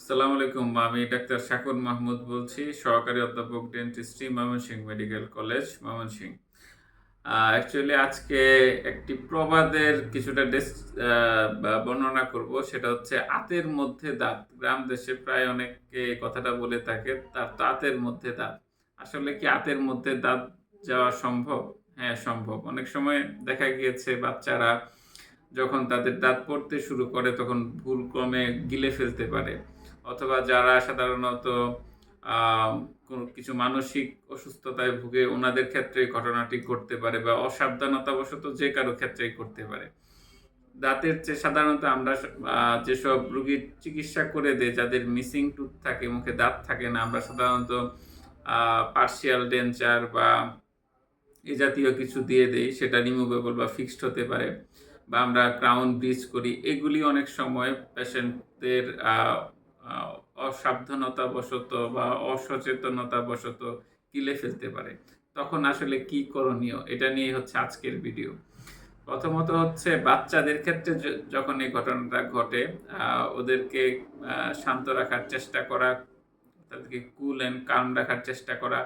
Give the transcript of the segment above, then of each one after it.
আসসালামু আলাইকুম, আমি ডাক্তার শাকুর মাহমুদ বলছি, সহকারী অধ্যাপক, dentistry, Mymensingh medical college, Mymensingh. Actually আজকে একটি প্রবাদের কিছুটা বর্ণনা করব, সেটা হচ্ছে আতের মধ্যে দাঁত। গ্রাম দেশে প্রায় অনেকে কথাটা বলে থাকে, তার দাঁতের মধ্যে দাঁত। আসলে কি আতের মধ্যে দাঁত যাওয়া সম্ভব? হ্যাঁ সম্ভব। অনেক সময় দেখা গিয়েছে বাচ্চারা যখন তাদের দাঁত পড়তে শুরু করে, তখন ভুল ক্রমে গিলে ফেলতে পারে। অথবা যারা সাধারণত কিছু মানসিক অসুস্থতায় ভুগে, ওনাদের ক্ষেত্রে ঘটনাটি ঘটতে পারে বা অসাবধানতাবশত যে কারও ক্ষেত্রেই করতে পারে। দাঁতের চেয়ে সাধারণত আমরা যেসব রুগীর চিকিৎসা করে দেয়, যাদের মিসিং টুথ থাকে, মুখে দাঁত থাকে না, আমরা সাধারণত পার্সিয়াল ডেঞ্চার বা এ জাতীয় কিছু দিয়ে দেই, সেটা রিমুভেবল বা ফিক্সড হতে পারে, বা আমরা ক্রাউন ব্রিজ করি। এগুলি অনেক সময় পেশেন্টদের অসাবধানতাবশত বা অসচেতনতা অসচেতনতাবশত কিলে ফেলতে পারে। তখন আসলে কি করণীয়? এটা নিয়ে হচ্ছে আজকের ভিডিও। প্রথমত হচ্ছে বাচ্চাদের ক্ষেত্রে যখন এই ঘটনাটা ঘটে ওদেরকে শান্ত রাখার চেষ্টা করা, তাদেরকে কুল অ্যান্ড কাম রাখার চেষ্টা করা,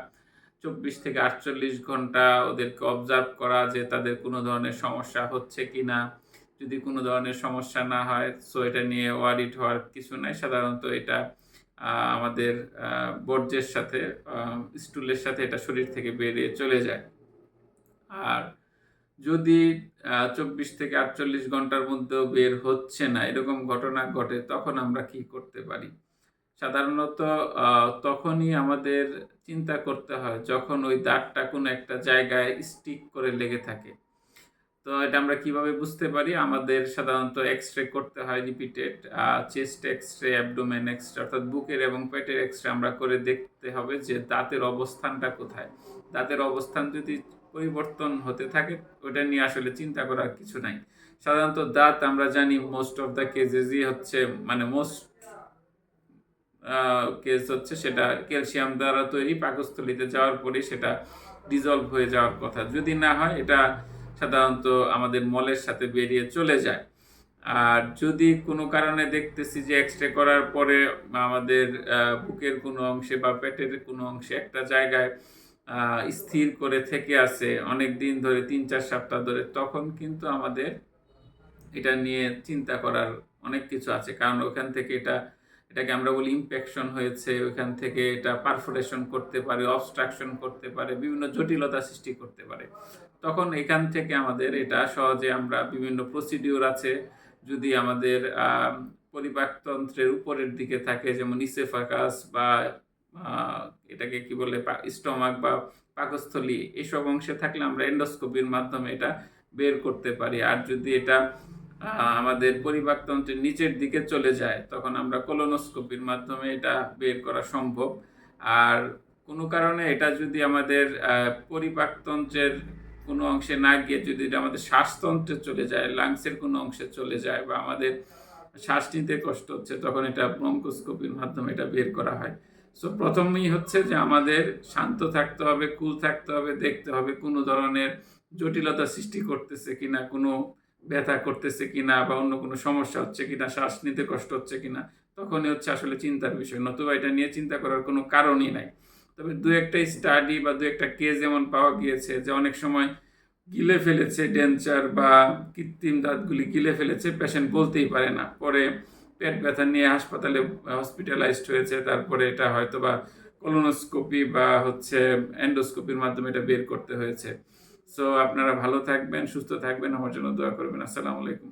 চব্বিশ থেকে আটচল্লিশ ঘণ্টা ওদেরকে অবজার্ভ করা যে তাদের কোনো ধরনের সমস্যা হচ্ছে কি না যদি কোনো ধরনের সমস্যা না হয় সো এটা নিয়ে ওয়ারিড হওয়ার কিছু নাই। সাধারণত এটা আমাদের বর্জ্যের সাথে স্টুলের সাথে এটা শরীর থেকে বেরিয়ে চলে যায়। আর যদি চব্বিশ থেকে আটচল্লিশ ঘণ্টার মধ্যেও বের হচ্ছে না, এরকম ঘটনা ঘটে, তখন আমরা কি করতে পারি? সাধারণত তখনই আমাদের চিন্তা করতে হয়, যখন ওই দাগটা কোনো একটা জায়গায় স্টিক করে লেগে থাকে। তো এটা আমরা কীভাবে বুঝতে পারি? আমাদের সাধারণত এক্স রে করতে হয় repeated chest X ray abdomen X ray অর্থাৎ বুকের এবং পেটের এক্স রে আমরা করে দেখতে হবে যে দাঁতের অবস্থানটা কোথায়। দাঁতের অবস্থান যদি পরিবর্তন হতে থাকে, ওটা নিয়ে আসলে চিন্তা করার কিছু নাই। সাধারণত দাঁত আমরা জানি মোস্ট অফ দ্য কেজেসই হচ্ছে মানে মোস্ট কেস হচ্ছে সেটা ক্যালসিয়াম দ্বারা তৈরি, পাকস্থলিতে যাওয়ার পরে সেটা ডিজলভ হয়ে যাওয়ার কথা। যদি না হয়, এটা সাধারণত আমাদের মলের সাথে বেরিয়ে চলে যায়। আর যদি কোনো কারণে দেখতেছি যে এক্স রে করার পরে আমাদের বুকের কোনো অংশে বা পেটের কোনো অংশে একটা জায়গায় স্থির করে থেকে আছে অনেক দিন ধরে, তিন চার সপ্তাহ ধরে, তখন কিন্তু আমাদের এটা নিয়ে চিন্তা করার অনেক কিছু আছে। কারণ ওখান থেকে এটা, এটাকে আমরা বলি ইনফেকশন হয়েছে, ওখান থেকে এটা পারফোরেশন করতে পারে অবস্ট্রাকশন করতে পারে, বিভিন্ন জটিলতা সৃষ্টি করতে পারে। তখন এখান থেকে আমাদের এটা সহজে আমরা বিভিন্ন প্রসিডিওর আছে। যদি আমাদের পরিপাকতন্ত্রের উপরের দিকে থাকে, যেমন ইসেফাকাস বা এটাকে কি বলে স্টমাক বা পাকস্থলী, এসব অংশে থাকলে আমরা এন্ডোস্কোপির মাধ্যমে এটা বের করতে পারি। আর যদি এটা আমাদের পরিপাকতন্ত্রের নিচের দিকে চলে যায়, তখন আমরা কোলোনোস্কোপির মাধ্যমে এটা বের করা সম্ভব। আর কোনো কারণে এটা যদি আমাদের পরিপাকতন্ত্রের কোনো অংশে না গিয়ে যদি এটা আমাদের শ্বাসতন্ত্রে চলে যায় লাংসের কোনো অংশে চলে যায় বা আমাদের শ্বাস নিতে কষ্ট হচ্ছে, তখন এটা ব্রঙ্কোস্কোপির মাধ্যমে এটা বের করা হয়। সো প্রথমেই হচ্ছে যে আমাদের শান্ত থাকতে হবে কুল থাকতে হবে, দেখতে হবে কোনো ধরনের জটিলতা সৃষ্টি করতেছে কিনা, কোনো ব্যথা করতেছে কিনা বা অন্য কোনো সমস্যা হচ্ছে কিনা, শ্বাস নিতে কষ্ট হচ্ছে কিনা, তখনই হচ্ছে আসলে চিন্তার বিষয়। নতুবা এটা নিয়ে চিন্তা করার কোনো কারণই নাই। তবে দু একটা স্টাডি বা দু একটা কেস যেমন পাওয়া গিয়েছে যে অনেক সময় গিলে ফেলেছে ডেঞ্চার বা কৃত্রিম দাঁতগুলি গিলে ফেলেছে পেশেন্ট বলতেই পারে না। পরে পেট ব্যথা নিয়ে হাসপাতালে হসপিটালাইজড হয়েছে, তারপরে এটা হয়তো বা কলোনোস্কোপি বা হচ্ছে এন্ডোস্কোপির মাধ্যমে এটা বের করতে হয়েছে। সো আপনারা ভালো থাকবেন, সুস্থ থাকবেন, আমার জন্য দোয়া করবেন। আসসালামু আলাইকুম।